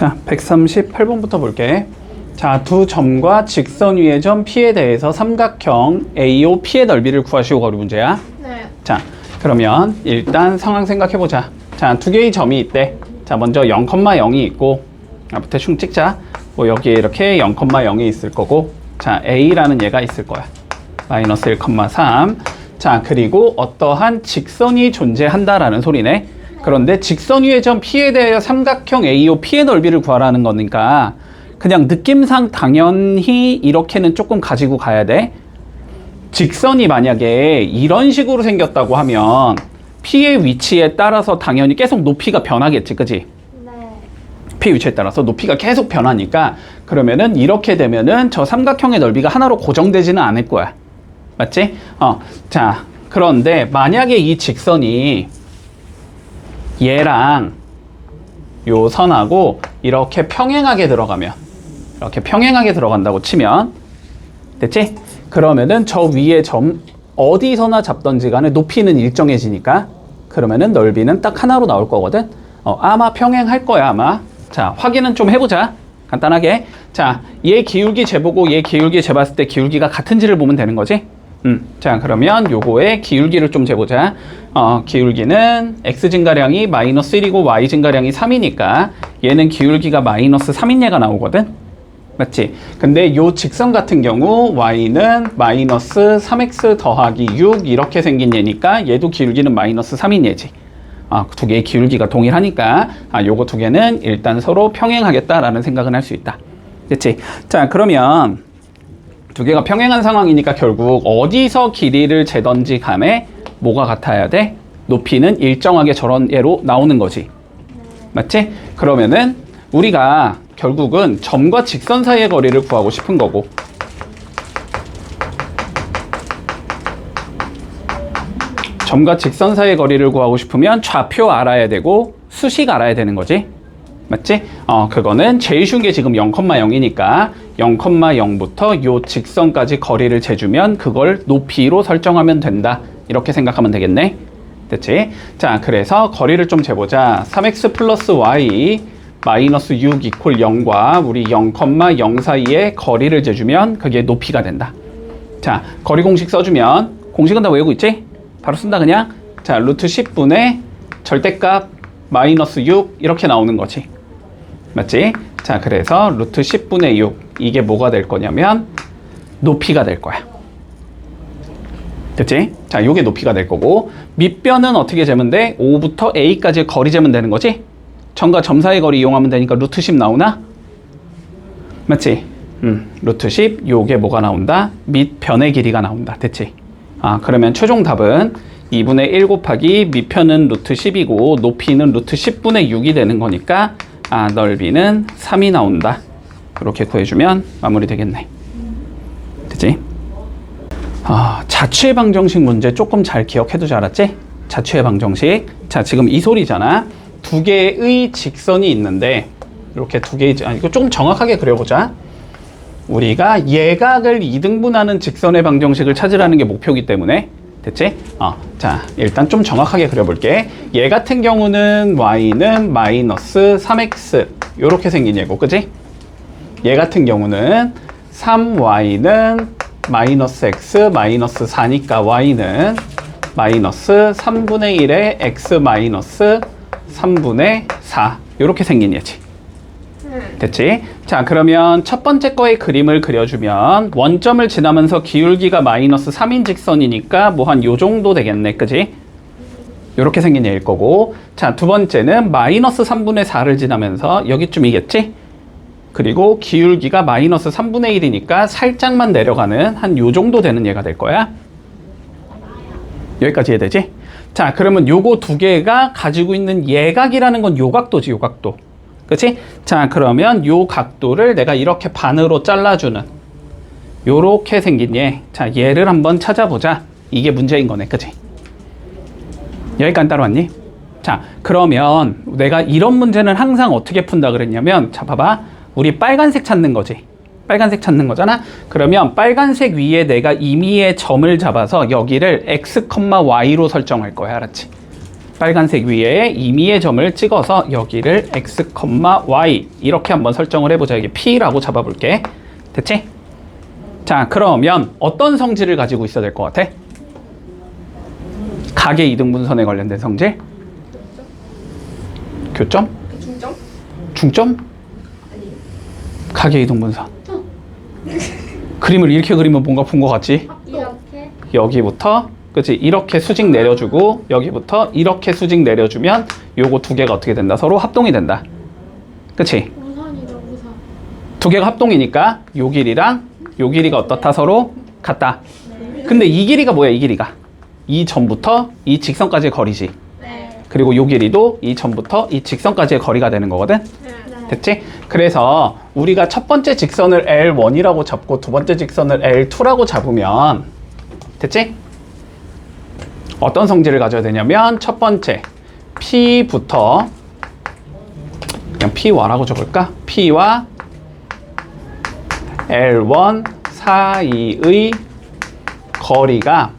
자, 138번부터 볼게. 자, 두 점과 직선 위의 점 P에 대해서 삼각형 AO P의 넓이를 구하시오 거리 문제야. 네. 자, 그러면 일단 상황 생각해 보자. 자, 두 개의 점이 있대. 자, 먼저 0,0이 있고 앞부터 슝 찍자. 뭐 여기에 이렇게 0,0이 있을 거고 자, A라는 얘가 있을 거야. 마이너스 1,3. 자, 그리고 어떠한 직선이 존재한다라는 소리네. 그런데 직선 위의 점 P에 대해 삼각형 AO P의 넓이를 구하라는 거니까 그냥 느낌상 당연히 이렇게는 조금 가지고 가야 돼. 직선이 만약에 이런 식으로 생겼다고 하면 P의 위치에 따라서 당연히 계속 높이가 변하겠지, 그지? 네. P 위치에 따라서 높이가 계속 변하니까 그러면은 이렇게 되면은 저 삼각형의 넓이가 하나로 고정되지는 않을 거야. 맞지? 어. 자, 그런데 만약에 이 직선이 얘랑 요 선하고 이렇게 평행하게 들어가면 이렇게 평행하게 들어간다고 치면 됐지? 그러면은 저 위에 점 어디서나 잡던지 간에 높이는 일정해지니까 그러면은 넓이는 딱 하나로 나올 거거든. 어, 아마 평행할 거야 아마. 자 확인은 좀 해보자. 간단하게. 자, 얘 기울기 재보고 얘 기울기 재봤을 때 기울기가 같은지를 보면 되는 거지. 음, 자 그러면 요거의 기울기를 좀 재보자. 어, 기울기는 x 증가량이 마이너스 1이고 y 증가량이 3이니까 얘는 기울기가 마이너스 3인 얘가 나오거든. 맞지? 근데 요 직선 같은 경우 y는 마이너스 3x 더하기 6 이렇게 생긴 얘니까 얘도 기울기는 마이너스 3인 얘지. 아, 두 개의 기울기가 동일하니까 아, 요거 두 개는 일단 서로 평행하겠다라는 생각은 할 수 있다. 됐지? 자, 그러면 두 개가 평행한 상황이니까 결국 어디서 길이를 재던지 간에 뭐가 같아야 돼? 높이는 일정하게 저런 예로 나오는 거지. 맞지? 그러면은 우리가 결국은 점과 직선 사이의 거리를 구하고 싶은 거고 점과 직선 사이의 거리를 구하고 싶으면 좌표 알아야 되고 수식 알아야 되는 거지. 맞지? 어, 그거는 제일 쉬운 게 지금 0,0이니까 0,0부터 요 직선까지 거리를 재주면 그걸 높이로 설정하면 된다. 이렇게 생각하면 되겠네. 됐지? 자, 그래서 거리를 좀 재보자. 3x 플러스 y 마이너스 6 이퀄 0과 우리 0,0 사이에 거리를 재주면 그게 높이가 된다. 자, 거리 공식 써주면 공식은 다 외우고 있지? 바로 쓴다 그냥. 자, 루트 10분의 절대값 마이너스 6 이렇게 나오는 거지. 맞지? 자, 그래서 루트 10분의 6 이게 뭐가 될 거냐면 높이가 될 거야. 됐지? 자, 요게 높이가 될 거고 밑변은 어떻게 재면 돼? 5부터 A까지 거리 재면 되는 거지? 점과 점 사이 거리 이용하면 되니까 루트 10 나오나? 맞지? 음, 루트 10 요게 뭐가 나온다? 밑변의 길이가 나온다. 됐지? 아, 그러면 최종 답은 2분의 1 곱하기 밑편은 루트 10이고 높이는 루트 10분의 6이 되는 거니까 아, 넓이는 3이 나온다. 이렇게 구해주면 마무리 되겠네. 됐지? 아, 자취의 방정식 문제 조금 잘 기억해두지 알았지? 자취의 방정식. 자, 지금 이 소리잖아. 두 개의 직선이 있는데, 이렇게 두 개의, 아, 이거 조금 정확하게 그려보자. 우리가 예각을 이등분하는 직선의 방정식을 찾으라는 게 목표이기 때문에, 됐지? 어, 자, 일단 좀 정확하게 그려볼게. 얘 같은 경우는 y는 마이너스 3x, 요렇게 생긴 얘고, 그지? 얘 같은 경우는 3y는 마이너스 x 마이너스 4니까 y는 마이너스 3분의 1의 x 마이너스 3분의 4 이렇게 생긴 예지 됐지? 자 그러면 첫 번째 거의 그림을 그려주면 원점을 지나면서 기울기가 마이너스 3인 직선이니까 뭐 한 요 정도 되겠네 그지? 이렇게 생긴 얘일 거고 자 두 번째는 마이너스 3분의 4를 지나면서 여기쯤이겠지? 그리고 기울기가 마이너스 3분의 1이니까 살짝만 내려가는 한 요 정도 되는 얘가 될 거야. 여기까지 이해되지? 자, 그러면 요거 두 개가 가지고 있는 예각이라는 건 요 각도지, 요 각도. 그치? 자, 그러면 요 각도를 내가 이렇게 반으로 잘라주는 요렇게 생긴 얘. 자, 얘를 한번 찾아보자. 이게 문제인 거네, 그치? 여기까지 따라왔니? 자, 그러면 내가 이런 문제는 항상 어떻게 푼다 그랬냐면, 자, 봐봐. 우리 빨간색 찾는 거지. 빨간색 찾는 거잖아. 그러면 빨간색 위에 내가 임의의 점을 잡아서 여기를 x, y로 설정할 거야. 알았지? 빨간색 위에 임의의 점을 찍어서 여기를 x, y 이렇게 한번 설정을 해보자. 여기 p라고 잡아볼게. 됐지? 자, 그러면 어떤 성질을 가지고 있어야 될 것 같아? 각의 이등분선에 관련된 성질? 교점? 중점? 중점? 각의 이등분선. 그림을 이렇게 그리면 뭔가 본 것 같지? 이렇게? 여기부터 그치? 이렇게 수직 내려주고 여기부터 이렇게 수직 내려주면 요거 두 개가 어떻게 된다? 서로 합동이 된다. 그치? 우산이다 우산 두 개가 합동이니까 요 길이랑 요 길이가 어떻다? 서로 같다. 근데 이 길이가 뭐야 이 길이가? 이 점부터 이 직선까지의 거리지. 네. 그리고 요 길이도 이 점부터 이 직선까지의 거리가 되는 거거든? 네. 됐지? 그래서 우리가 첫 번째 직선을 L1이라고 잡고 두 번째 직선을 L2라고 잡으면 됐지? 어떤 성질을 가져야 되냐면 첫 번째 P부터 그냥 P1하고 적을까? P와 L1 사이의 거리가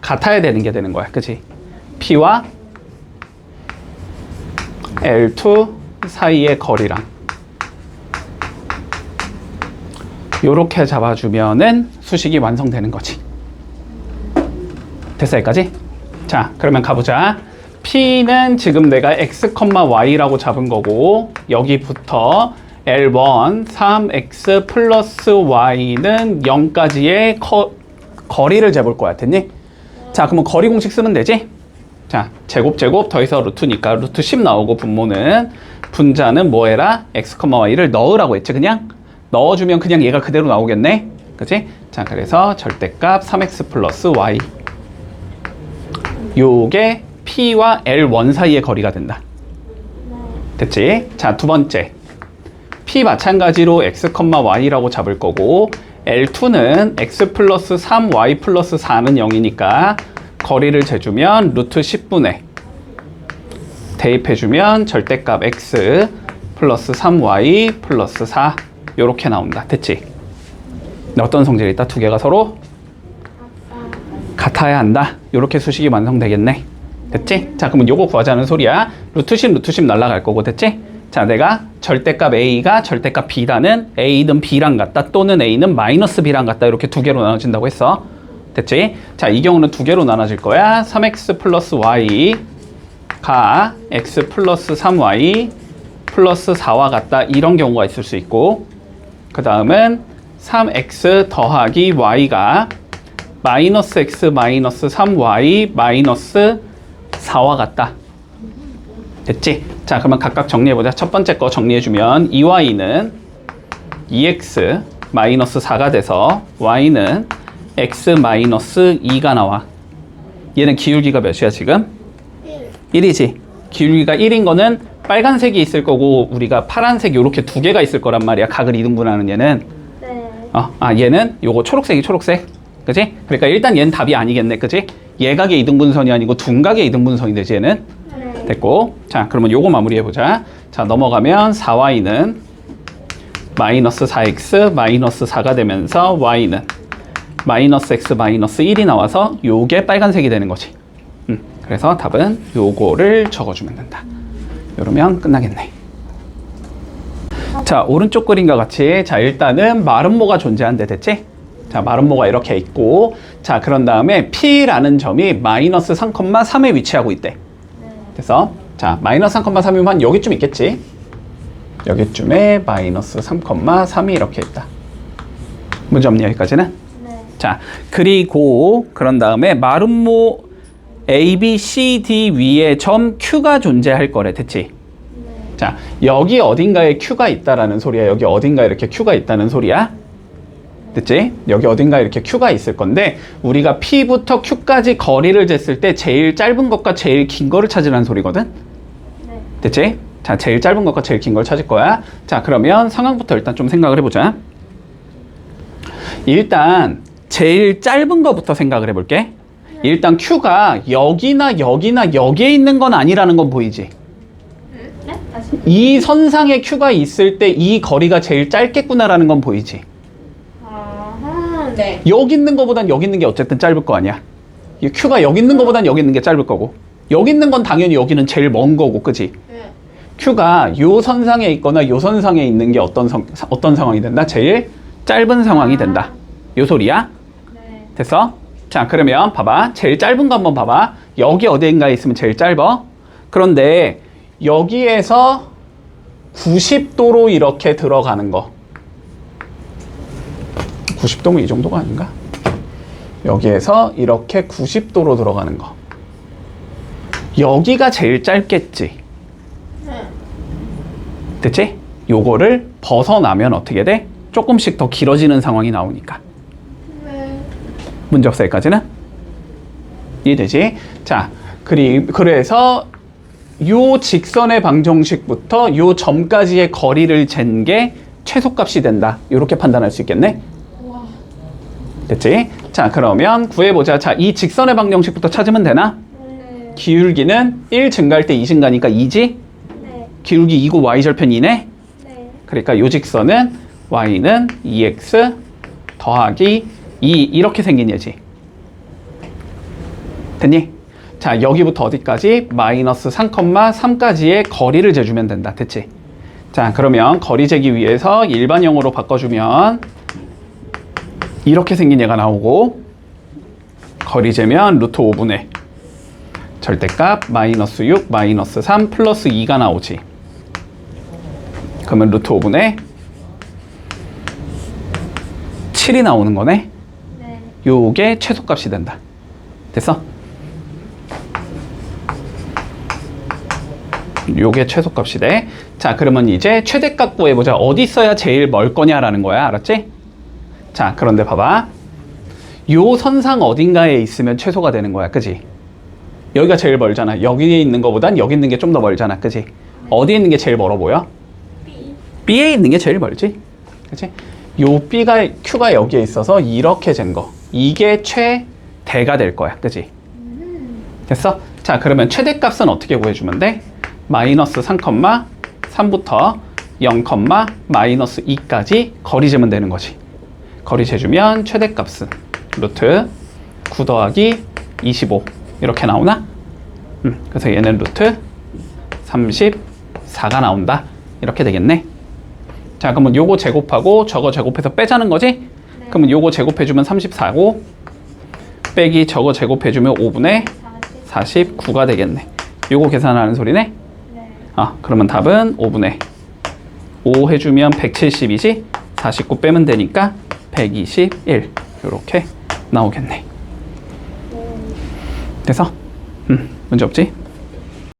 같아야 되는 게 되는 거야. 그치? P와 L2 사이의 거리랑 요렇게 잡아주면은 수식이 완성되는 거지. 됐어 여기까지? 자 그러면 가보자. P는 지금 내가 x, y라고 잡은 거고 여기부터 L1 3x 플러스 y는 0까지의 거, 거리를 재볼 거야 됐니? 자 그러면 거리 공식 쓰면 되지? 자 제곱 제곱 더해서 루트니까 루트 10 나오고 분모는 분자는 뭐 해라? x, y를 넣으라고 했지 그냥? 넣어주면 그냥 얘가 그대로 나오겠네 그치? 자 그래서 절대값 3x 플러스 y 요게 P와 L1 사이의 거리가 된다 됐지? 자 두 번째 P 마찬가지로 x, y라고 잡을 거고 L2는 x 플러스 3, y 플러스 4는 0이니까 거리를 재주면 루트 10분의 대입해주면 절대값 x 플러스 3y 플러스 4 요렇게 나온다. 됐지? 어떤 성질이 있다? 두 개가 서로 같아야 한다. 요렇게 수식이 완성되겠네. 됐지? 자, 그러면 요거 구하자는 소리야. 루트 10, 루트 10 날라갈 거고, 됐지? 자, 내가 절대값 A가 절대값 B라는 A는 B랑 같다 또는 A는 마이너스 B랑 같다 이렇게 두 개로 나눠진다고 했어. 됐지? 자, 이 경우는 두 개로 나눠질 거야. 3x 플러스 y가 x 플러스 3y 플러스 4와 같다 이런 경우가 있을 수 있고 그 다음은 3x 더하기 y가 마이너스 x 마이너스 3y 마이너스 4와 같다. 됐지? 자, 그러면 각각 정리해보자. 첫 번째 거 정리해주면 2y는 2x 마이너스 4가 돼서 y는 x 마이너스 2가 나와. 얘는 기울기가 몇이야 지금? 1 1이지. 기울기가 1인 거는 빨간색이 있을 거고 우리가 파란색 요렇게 두 개가 있을 거란 말이야. 각을 이등분하는 얘는. 네 어, 아 얘는 요거 초록색이 초록색. 그지? 그러니까 일단 얘는 답이 아니겠네. 그지? 예각의 이등분선이 아니고 둔각의 이등분선이 되지 얘는. 네. 됐고 자 그러면 요거 마무리해 보자 자 넘어가면 4y는 마이너스 4x 마이너스 4가 되면서 y는 마이너스 x 마이너스 1이 나와서 요게 빨간색이 되는 거지 음, 그래서 답은 요거를 적어주면 된다 이러면 끝나겠네 자 오른쪽 그림과 같이 자 일단은 마름모가 존재한대 됐지? 자 마름모가 이렇게 있고 자 그런 다음에 P라는 점이 마이너스 3,3에 위치하고 있대. 그래서 자 마이너스 3,3이면 한 여기쯤 있겠지? 여기쯤에 마이너스 3,3이 이렇게 있다. 문제 없니 여기까지는? 네. 자 그리고 그런 다음에 마름모 A, B, C, D 위에 점 Q가 존재할 거래 됐지? 자 여기 어딘가에 Q가 있다라는 소리야. 여기 어딘가에 이렇게 Q가 있다는 소리야 됐지? 여기 어딘가에 이렇게 Q가 있을 건데 우리가 P부터 Q까지 거리를 쟀을 때 제일 짧은 것과 제일 긴 거를 찾으라는 소리거든 네. 됐지? 자 제일 짧은 것과 제일 긴 걸 찾을 거야 자 그러면 상황부터 일단 좀 생각을 해보자 일단 제일 짧은 거부터 생각을 해볼게 일단 Q가 여기나 여기나 여기에 있는 건 아니라는 건 보이지 네? 다시 이 선상에 Q가 있을 때 이 거리가 제일 짧겠구나라는 건 보이지 네 여기 있는 거보단 여기 있는 게 어쨌든 짧을 거 아니야 이 Q가 여기 있는 거보단 여기 있는 게 짧을 거고 여기 있는 건 당연히 여기는 제일 먼 거고, 그지? 네. Q가 요 선상에 있거나 요 선상에 있는 게 어떤 성, 어떤 상황이 된다? 제일 짧은 상황이 된다. 요 소리야? 네. 됐어? 자, 그러면 봐봐. 제일 짧은 거 한번 봐봐. 여기 어디인가에 있으면 제일 짧아. 그런데 여기에서 90도로 이렇게 들어가는 거. 90도면 이 정도가 아닌가? 여기에서 이렇게 90도로 들어가는 거. 여기가 제일 짧겠지. 네. 됐지? 요거를 벗어나면 어떻게 돼? 조금씩 더 길어지는 상황이 나오니까. 네. 문제 없어 여기까지는? 이해되지? 자, 그리, 그래서 요 직선의 방정식부터 요 점까지의 거리를 잰 게 최소값이 된다. 이렇게 판단할 수 있겠네? 와. 됐지? 자, 그러면 구해보자. 자, 이 직선의 방정식부터 찾으면 되나? 네. 기울기는 1 증가할 때 2 증가니까 2지? 네. 기울기 2고 y절편 2네? 네. 그러니까 요 직선은 y는 2x 더하기 2 이렇게 생긴 예지. 됐니? 자 여기부터 어디까지? 마이너스 3,3까지의 거리를 재주면 된다. 됐지? 자 그러면 거리 재기 위해서 일반형으로 바꿔주면 이렇게 생긴 얘가 나오고 거리 재면 루트 5분의 절대값 마이너스 6 마이너스 3 플러스 2가 나오지. 그러면 루트 5분의 7이 나오는 거네. 네. 요게 최소값이 된다. 됐어? 요게 최소값이 돼. 자, 그러면 이제 최대값 구해보자. 어디 있어야 제일 멀 거냐라는 거야. 알았지? 자, 그런데 봐봐. 요 선상 어딘가에 있으면 최소가 되는 거야. 그지? 여기가 제일 멀잖아. 여기에 있는 거보단 여기 있는 게 좀 더 멀잖아. 그지? 어디에 있는 게 제일 멀어 보여? B. B에 있는 게 제일 멀지. 그치? 요 B가, Q가 여기에 있어서 이렇게 잰 거. 이게 최대가 될 거야. 그치? 됐어? 자, 그러면 최대값은 어떻게 구해주면 돼? 마이너스 3,3부터 0, 마이너스 2까지 거리 재면 되는 거지. 거리 재주면 최대값은 루트 9 더하기 25 이렇게 나오나? 음, 그래서 얘는 루트 34가 나온다. 이렇게 되겠네. 자, 그러면 요거 제곱하고 저거 제곱해서 빼자는 거지? 그러면 요거 제곱해주면 34고 빼기 저거 제곱해주면 5분의 40. 49가 되겠네. 요거 계산하는 소리네? 네. 아, 그러면 답은 5분의 5 해주면 170이지? 49 빼면 되니까 121 요렇게 나오겠네. 오. 돼서? 음, 문제 없지?